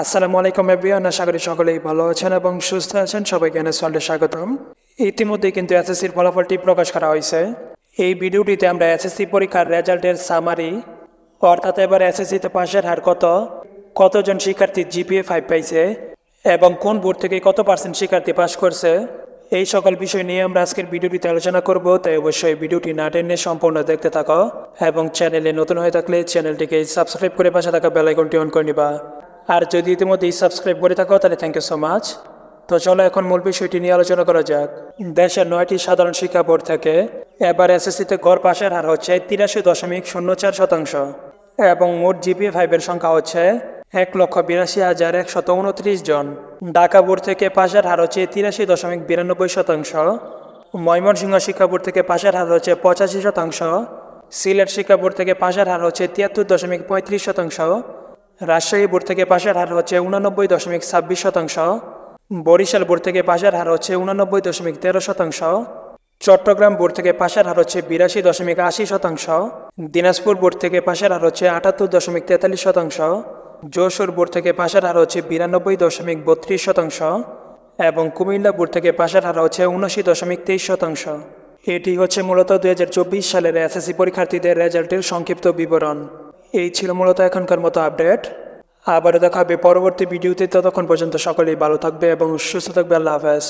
আসসালামু আলাইকুম এভরিওয়ান আশা করি সকলেই ভালো আছেন এবং সুস্থ আছেন। সবাইকে এনে সল্টে স্বাগতম। ইতিমধ্যে কিন্তু এসএসসির ফলাফলটি প্রকাশ করা হয়েছে। এই ভিডিওটিতে আমরা এসএসসি পরীক্ষার রেজাল্টের সামারি অর্থাৎ এবার এসএসসিতে পাশের হার কত? কতজন শিক্ষার্থী জিপিএ ফাইভ পাইছে? এবং কোন বোর্ড থেকে কত পার্সেন্ট শিক্ষার্থী পাশ করছে? এই সকল বিষয় নিয়ে আমরা আজকের ভিডিওটিতে আলোচনা করব, তাই অবশ্যই ভিডিওটি না টেনে সম্পূর্ণ দেখতে থাকো। এবং চ্যানেলে নতুন হয়ে থাকলে চ্যানেলটিকে সাবস্ক্রাইব করে পাশে থাকা বেলাইকনটি অন করে নিবা। আর যদি ইতিমধ্যেই সাবস্ক্রাইব করে থাকো, তাহলে থ্যাংক ইউ সো মাচ তো চলো এখন মূল বিষয়টি নিয়ে আলোচনা করা যাক। দেশের নয়টি সাধারণ শিক্ষা বোর্ড থেকে এবার এসএসসিতে গড় পাশের হার হচ্ছে তিরাশি দশমিক শূন্য চার শতাংশ এবং মোট জিপিএ ফাইভের সংখ্যা হচ্ছে এক লক্ষ বিরাশি হাজার একশত উনত্রিশ জন। ঢাকা বোর্ড থেকে পাশের হার হচ্ছে তিরাশি দশমিক বিরানব্বই শতাংশ। ময়মনসিংহ শিক্ষা বোর্ড থেকে পাশের হার হচ্ছে পঁচাশি শতাংশ। সিলেট শিক্ষা বোর্ড থেকে পাশের হার হচ্ছে তিয়াত্তর দশমিক পঁয়ত্রিশ শতাংশ। রাজশাহী বোর্ড থেকে পাশের হার হচ্ছে উনানব্বই দশমিক ছাব্বিশ শতাংশ। বরিশাল বোর্ড থেকে পাশের হার হচ্ছে উনানব্বই দশমিক তেরো শতাংশ। চট্টগ্রাম বোর্ড থেকে পাশের হার হচ্ছে বিরাশি দশমিক আশি শতাংশ। দিনাজপুর বোর্ড থেকে পাশের হার হচ্ছে আটাত্তর দশমিক তেতাল্লিশ শতাংশ। যশোর বোর্ড থেকে পাশের হার হচ্ছে বিরানব্বই দশমিক বত্রিশ শতাংশ। এবং কুমিল্লা বোর্ড থেকে পাশের হার হচ্ছে উনআশি দশমিক তেইশ শতাংশ। এটি হচ্ছে মূলত দু হাজার চব্বিশ সালের এসএসসি পরীক্ষার্থীদের রেজাল্টের সংক্ষিপ্ত বিবরণ। এই ছিল মূলত এখনকার মতো আপডেট। আবারও দেখা হবে পরবর্তী ভিডিওতে। ততক্ষণ পর্যন্ত সকলেই ভালো থাকবে এবং সুস্থ থাকবে। আল্লাহ হাফেজ।